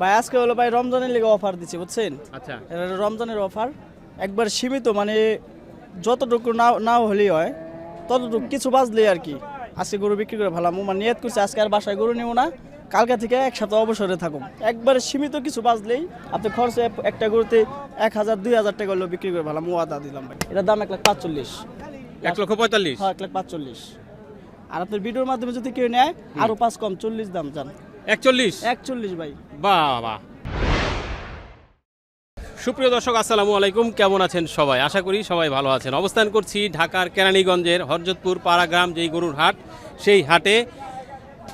ভাই আজকে হলো ভাই রমজানের লেগে অফার দিচ্ছে বুঝছেন? আচ্ছা। রমজানের অফার একবার সীমিত মানে যতটুকু না নাও হলেই হয় ততটুকু কিছু বাজলেই আর কি। আজকে গরু বিক্রি করে ভালো মানে নিয়ত করছে আজকে আর বাসায় গরু নিব না কালকে থেকে একসাথে অবসরে থাকুন একবারে সীমিত কিছু বাজলেই আপনি খরচে একটা গরুতে এক হাজার দুই হাজার টাকা হলেও বিক্রি করে ভালো মুয়াদা দিলাম ভাই। এটার দাম এক লাখ পাঁচচল্লিশ। এক লক্ষ পঁয়তাল্লিশ? হ্যাঁ এক লাখ পাঁচচল্লিশ। আর আপনার ভিডিওর মাধ্যমে যদি কেউ নেয় আরও পাঁচ কম চল্লিশ দাম যান। একচল্লিশ? একচল্লিশ ভাই। বাবা। সুপ্রিয় দর্শক আসসালামু আলাইকুম। কেমন আছেন সবাই? আশা করি সবাই ভালো আছেন। অবস্থান করছি ঢাকার কেরানীগঞ্জের হরজতপুর পাড়াগ্রাম যেই গরুর হাট সেই হাটে।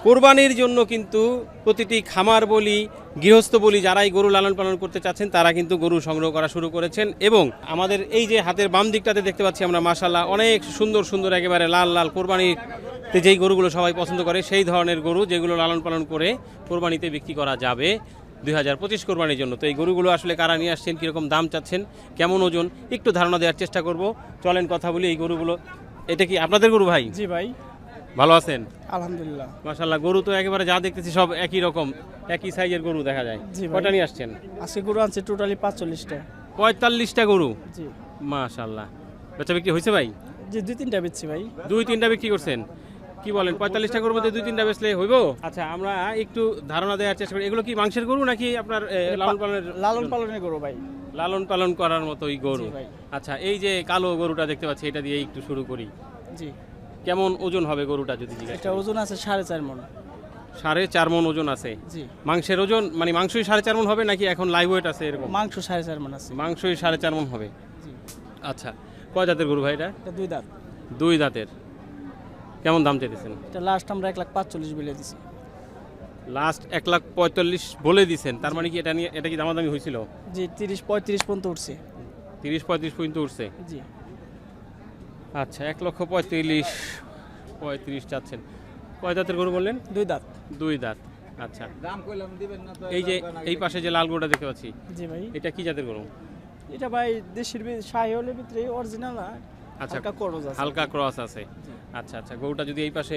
কোরবানির জন্য কিন্তু প্রতিটি খামার বলি গৃহস্থ বলি যারাই গরু লালন পালন করতে চাচ্ছেন তারা কিন্তু গরু সংগ্রহ করা শুরু করেছেন এবং আমাদের এই যে হাতের বাম দিকটাতে দেখতে পাচ্ছি আমরা মাসাল্লাহ অনেক সুন্দর সুন্দর একেবারে লাল লাল কোরবানিতে যেই গরুগুলো সবাই পছন্দ করে সেই ধরনের গরু যেগুলো লালন পালন করে কোরবানিতে বিক্রি করা যাবে দুই হাজার পঁচিশ কোরবানির জন্য। তো এই গরুগুলো আসলে কারা নিয়ে আসছেন কীরকম দাম চাচ্ছেন কেমন ওজন একটু ধারণা দেওয়ার চেষ্টা করব। চলেন কথা বলি এই গরুগুলো। এটা কি আপনাদের গরু ভাই? জি ভাই। ভালো আছেন? আলহামদুলিল্লাহ। মাশাল্লাহ গরু তো একেবারে যা দেখতেছি সব একই রকম একই সাইজের গরু দেখা যায়। কয়টা নিয়ে আসছেন? আজকে গরু আনছে টোটালি পাঁচচল্লিশটা পঁয়তাল্লিশটা গরু? জি। মাশাল্লাহ বেচা বিক্রি হয়েছে ভাই? জি দুই তিনটা বেচছি ভাই। দুই তিনটা বিক্রি করছেন? কি বলেন পঁয়তাল্লিশটা গরুর মধ্যে দুই তিনটা বেচলে হইব? আচ্ছা আমরা একটু ধারণা দেওয়ার চেষ্টা করি। এগুলো কি মাংসের গরু নাকি আপনার লালন পালনের লালন পালনের গরু ভাই। লালন পালন করার মতোই গরু। আচ্ছা এই যে কালো গরুটা দেখতে পাচ্ছি এটা দিয়ে একটু শুরু করি। জি। কেমন ওজন হবে গরুটা যদি এটা ওজন আছে সাড়ে চার মন। সাড়ে চার মন ওজন আছে? জি। মাংসের ওজন মানে মাংসই সাড়ে চার মন হবে নাকি এখন লাইভ ওয়েট আছে এরকম? মাংস সাড়ে চার মন আছে। মাংসই সাড়ে চার মন হবে। জি। আচ্ছা কয় জাতের গরু ভাই এটা দুই দাঁত। দুই দাঁতের। কেমন দাম চাইতেছেন? এটা লাস্ট আমরা এক লাখ পাঁচচল্লিশ বলে দিছি। লাস্ট এক লাখ পঁয়তাল্লিশ বলে দিছেন তার মানে কি এটা নিয়ে এটা কি দামাদামি হয়েছিল? জি তিরিশ পঁয়ত্রিশ পর্যন্ত উঠছে। তিরিশ পঁয়ত্রিশ পর্যন্ত উঠছে? জি। আচ্ছা এক লক্ষ পঁয়ত্রিশ পঁয়ত্রিশ চাচ্ছেন। কয় দাঁতের গরু বললেন? দুই দাঁত। দুই দাঁত আচ্ছা। দাম কইলাম দিবেন না এই যে এই পাশে যে লাল গরুটা দেখতে পাচ্ছি জি ভাই। এটা কি জাতের গরু? এটা ভাই দেশের শাহি হলের ভিতরে অরিজিনাল আচ্ছা হালকা ক্রস আছে। আচ্ছা আচ্ছা গরুটা যদি এই পাশে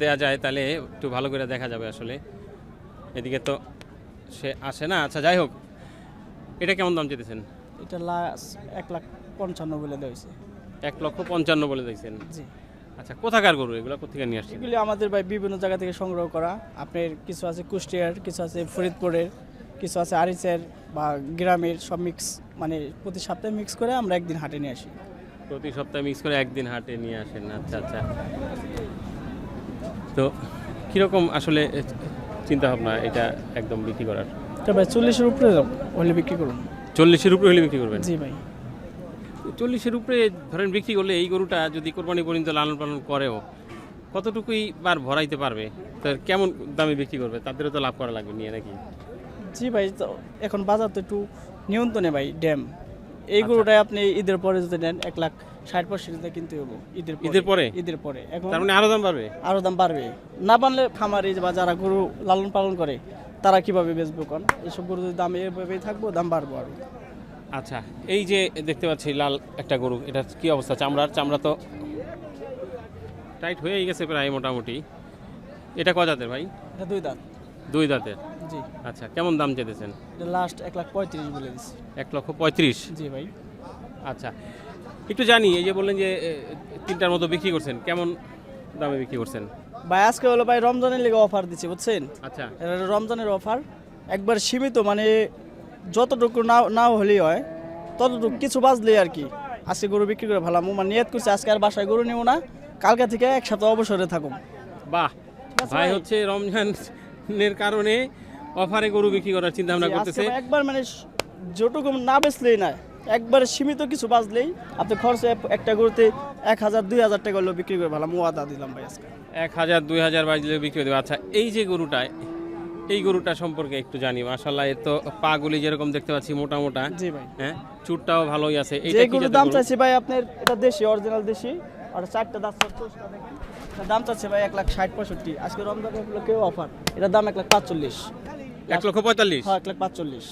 দেয়া যায় তাহলে একটু ভালো করে দেখা যাবে আসলে। এদিকে তো সে আসে না। আচ্ছা যাই হোক এটা কেমন দাম চেতেছেন এটা লাস্ট এক লাখ পঞ্চান্ন বলে দেওয়া হয়েছে। এক লক্ষ পঞ্চান্ন বলে দিয়েছেন? জি। আচ্ছা কোথাকার গরু এগুলো? কোথেকে নিয়ে আসছেন? এগুলি আমাদের ভাই বিভিন্ন জায়গা থেকে সংগ্রহ করা। আপনার কিছু আছে কুষ্টিয়ার কিছু আছে ফরিদপুরের কিছু আছে আরিচের বা গ্রামের সব মিক্স মানে প্রতি সপ্তাহে মিক্স করে আমরা একদিন হাটে নিয়ে আসি। প্রতি সপ্তাহে মিক্স করে একদিন হাটে নিয়ে আসেন। আচ্ছা আচ্ছা। তো কীরকম আসলে চিন্তা ভাবনা এটা একদম বিক্রি করার? এটা ভাই চল্লিশের উপরে হলে বিক্রি করুন। চল্লিশের উপরে হলে বিক্রি করবেন? জি ভাই। চল্লিশের উপরে ধরেন বিক্রি করলে এই গরুটা যদি কোরবানি পর্যন্ত লালন পালন করেও কতটুকুই বার ভরাইতে পারবে? তার কেমন দামে বিক্রি করবে? তাদেরও তো লাভ করা লাগবে নিয়ে নাকি? জি ভাই তো এখন বাজার তো একটু নিয়ন্ত্রণে ভাই ড্যাম। এই আচ্ছা। গরুটাই আপনি ঈদের পরে যদি নেন এক লাখ ষাট পার্সেন্ট কিন্তু হব ঈদের ঈদের পরে? ঈদের পরে। এখন তার মানে আরও দাম বাড়বে? আরও দাম বাড়বে। না বাড়লে খামারি বা যারা গরু লালন পালন করে তারা কীভাবে বেচবো কোন? এসব গরু যদি দাম এভাবেই থাকব দাম বাড়বো আরও। আচ্ছা এই যে দেখতে পাচ্ছি লাল একটা গরু এটা কি অবস্থা? চামড়ার চামড়া তো টাইট হয়েই গেছে প্রায় মোটামুটি। এটা ক জাতের ভাই? এটা দুই দাঁত। দুই দাঁতের? জি। আচ্ছা কেমন দাম চেতেছেন এটা লাস্ট এক লাখ পঁয়ত্রিশ বলে দিচ্ছি এক লক্ষ পঁয়ত্রিশ? জি ভাই। আচ্ছা একটু জানি এই যে বললেন যে তিনটার মতো বিক্রি করছেন কেমন দামে বিক্রি করছেন? ভাই আজকে হলো ভাই রমজানের লেগে অফার দিচ্ছে বুঝছেন? আচ্ছা। রমজানের অফার একবার সীমিত মানে যতটুকু না নাও হলেই হয় ততটুকু কিছু বাজলেই আর কি। আজকে গরু বিক্রি করে ভালো মানে নিয়ত করছে আজকে আর বাসায় গরু নেব না কালকে থেকে একসাথে অবসরে থাকুন বাহ! ভাই হচ্ছে হচ্ছে রমজানের কারণে অফারে গরু বিক্রি করার চিন্তা ভাবনা করতেছে। একবার মানে যতটুকু না বেচলেই না একবার সীমিত কিছু বাজলেই আপনি খরচে একটা গরুতে এক হাজার দুই হাজার টাকা হলেও বিক্রি করে ভালো মুয়াদা দিলাম ভাই আজকে। এক হাজার দুই হাজার বাজলে বিক্রি দেবে আচ্ছা এই যে গরুটা এই গরুটা সম্পর্কে একটু জানি। মাসাল্লাহ এর তো পাগুলি যেরকম দেখতে পাচ্ছি মোটা মোটা। জি ভাই। হ্যাঁ চুটটাও ভালোই আছে। যে এইটা গরুর দাম? চাইছি ভাই আপনার এটা দেশি অরিজিনাল দেশি। আর চারটা দাঁত দেখেন। দাম চাচ্ছে ভাই এক লাখ ষাট পঁয়ষট্টি। আজকে রমজান কেউ অফার? এটার দাম এক লাখ পাঁচচল্লিশ। এক লক্ষ পঁয়তাল্লিশ? হ্যাঁ এক লাখ পাঁচচল্লিশ।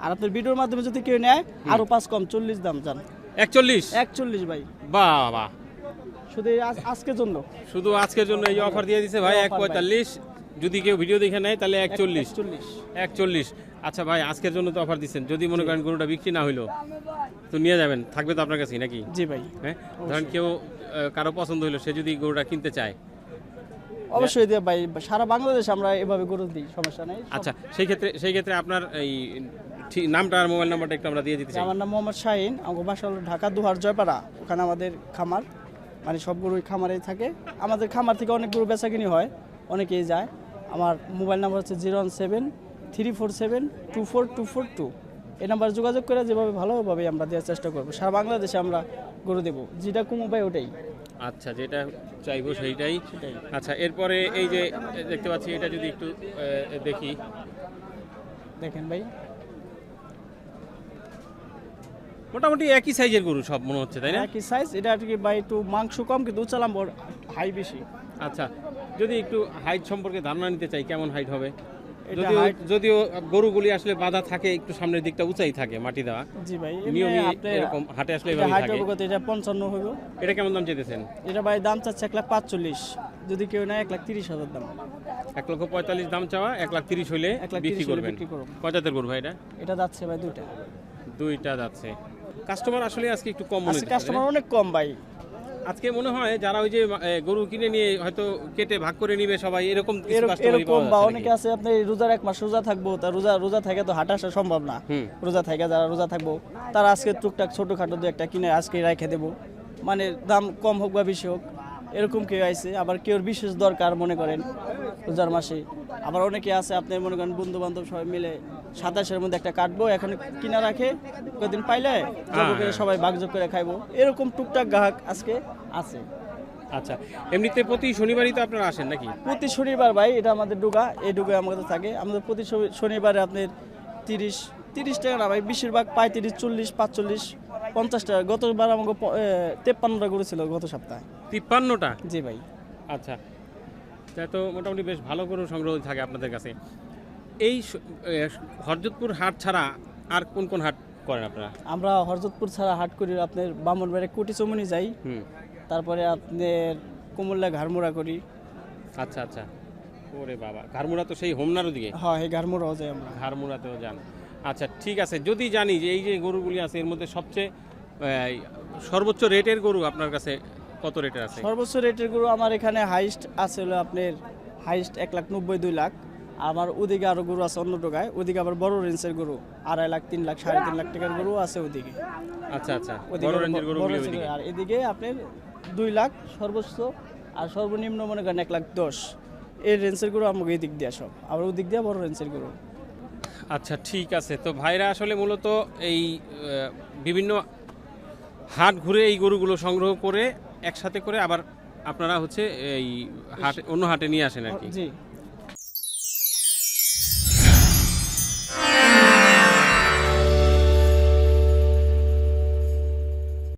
আর আপনার ভিডিওর মাধ্যমে যদি কেউ নেয় আরও পাঁচ কম চল্লিশ দাম যান একচল্লিশ? একচল্লিশ ভাই। বাবা শুধু এই আজ- আজকের জন্য। শুধু আজকের জন্য এই অফার দিয়ে দিছে ভাই এক পঁয়তাল্লিশ। যদি কেউ ভিডিও দেখে নেয় তাহলে একচল্লিশ। চল্লিশ একচল্লিশ। আচ্ছা ভাই আজকের জন্য তো অফার দিচ্ছেন যদি মনে করেন গরুটা বিক্রি না হইল তো নিয়ে যাবেন। থাকবে তো আপনার কাছেই নাকি? জি ভাই। হ্যাঁ? ধরেন কেউ কারও পছন্দ হইল সে যদি গরুটা কিনতে চায়। অবশ্যই দিয়ে ভাই। সারা বাংলাদেশ আমরা এভাবে গরু দিই সমস্যা নেই। আচ্ছা সেই ক্ষেত্রে সেই ক্ষেত্রে আপনার এই ঠিক নামটা আর মোবাইল নাম্বারটা একটু আমরা দিয়ে দিতে চাই। আমার নাম মোহাম্মদ শাহিন। আমার বাসা হলো ঢাকা দুহার জয়পাড়া। ওখানে আমাদের খামার। মানে সব গরুই খামারেই থাকে। আমাদের খামার থেকে অনেক গরু বেচা কিনি হয় অনেকেই যায়। আমার মোবাইল নাম্বার হচ্ছে zero one seven three four seven two four two four two. এই নাম্বার যোগাযোগ করে যেভাবে ভালোভাবে আমরা দেওয়ার চেষ্টা করব। সারা বাংলাদেশে আমরা গরু দেবো। যেটা কমু পাই ওটাই। আচ্ছা যেটা চাইব সেইটাই। সেটাই। আচ্ছা এরপরে এই যে দেখতে পাচ্ছি এটা যদি একটু দেখি। দেখেন ভাই। মোটামুটি একই সাইজের গরু সব মনে হচ্ছে তাই না? একই সাইজ এটা আর কি ভাই একটু মাংস কম কিন্তু উচালাম বড় হাই বেশি। আচ্ছা যদি একটু হাইট সম্পর্কে ধারণা নিতে চাই কেমন হাইট হবে? যদিও যদিও গরুগুলি আসলে বাঁধা থাকে একটু সামনের দিকটা উঁচাই থাকে মাটি দেওয়া। জি ভাই নিয়মই এরকম হাটে আসলে হাইট থাকে। এটা পঞ্চান্ন হইব। এটা কেমন দাম চেয়েছেন এটা ভাই দাম চাচ্ছে এক লাখ পাঁচচল্লিশ। যদি কেউ নেয় এক লাখ তিরিশ হাজার দাম। এক লক্ষ পঁয়তাল্লিশ দাম চাওয়া এক লাখ তিরিশ হইলে এক লাখ বিক্রি করবেন। বিক্রি করব। কয় জাতের গরু ভাই এটা? এটা যাচ্ছে ভাই দুইটা। দুইটা যাচ্ছে। কাস্টমার আসলে আজকে একটু কম মনে হচ্ছে কাস্টমার অনেক কম ভাই। আজকে মনে হয় যারা ওই যে গরু কিনে নিয়ে হয়তো কেটে ভাগ করে নিবে সবাই এরকম এরকম- বা অনেকে আছে আপনি রোজার এক মাস রোজা থাকব তা রোজা রোজা থেকে তো হাঁটা আসা সম্ভব না। রোজা থেকে যারা রোজা থাকব তারা আজকে টুকটাক ছোটোখাটো দু একটা কিনে আজকে রেখে দেবো। মানে দাম কম হোক বা বেশি হোক এরকম কেউ আইছে। আবার কেউ বিশেষ দরকার মনে করেন রোজার মাসে। আবার অনেকে আছে আপনি মনে করেন বন্ধু বান্ধব সবাই মিলে সাতাশের মধ্যে একটা কাটবো এখন কিনা রাখে কদিন পাইলে জব করে সবাই ভাগযোগ করে খাইবো। এরকম টুকটাক গ্রাহক আজকে আছে। আচ্ছা এমনিতে প্রতি শনিবারই তো আপনারা আসেন নাকি? প্রতি শনিবার ভাই এটা আমাদের ডুগা এই ডুগা আমাদের থাকে। আমাদের প্রতি শনিবারে আপনার তিরিশ তিরিশ টাকা না ভাই বেশিরভাগ পঁয়ত্রিশ চল্লিশ পাঁচচল্লিশ পঞ্চাশ টাকা। গতবার আমাকে তেপ্পান্নটা করেছিল গত সপ্তাহে। তিপ্পান্নটা? জি ভাই। আচ্ছা তো মোটামুটি বেশ ভালো করে সংগ্রহ থাকে আপনাদের কাছে। এই হরজতপুর হাট ছাড়া আর কোন কোন হাট করেন আপনারা? আমরা হরজতপুর ছাড়া হাট করি আপনার বামনবাড়ি কোটি চমনি যাই হুম। তারপরে আপনার কুমুল্লা ঘাড়মোড়া করি। আচ্ছা আচ্ছা। ওরে বাবা ঘাড়মুড়া তো সেই হোমনার দিকে হ্যাঁ এই ঘাড়মোড়াও যাই আমরা। ঘাড়মুড়াতেও যান। আচ্ছা ঠিক আছে যদি জানি যে এই যে গরুগুলি আছে এর মধ্যে সবচেয়ে সর্বোচ্চ রেটের গরু আপনার কাছে কত রেটের আছে? সর্বোচ্চ রেটের গরু আমার এখানে হাইস্ট আছে হলো আপনার হাইস্ট এক লাখ নব্বই দুই লাখ। আমার ওদিকে আরও গরু আছে অন্য টোকায় ওদিকে আবার বড় রেঞ্জের গরু আড়াই লাখ তিন লাখ সাড়ে তিন লাখ টাকার গরু আছে ওদিকে। আচ্ছা আচ্ছা বড় রেঞ্জের আর এদিকে আপনার দুই লাখ সর্বোচ্চ আর সর্বনিম্ন মনে করেন এক লাখ দশ। এই রেঞ্জের গরু আমাকে এই দিক দিয়ে সব আবার ওদিক দিয়ে বড় রেঞ্জের গরু। আচ্ছা ঠিক আছে। তো ভাইরা আসলে মূলত এই বিভিন্ন হাট ঘুরে এই গরুগুলো সংগ্রহ করে একসাথে করে আবার আপনারা হচ্ছে এই হাট অন্য হাটে নিয়ে আসেন আর কি। জি।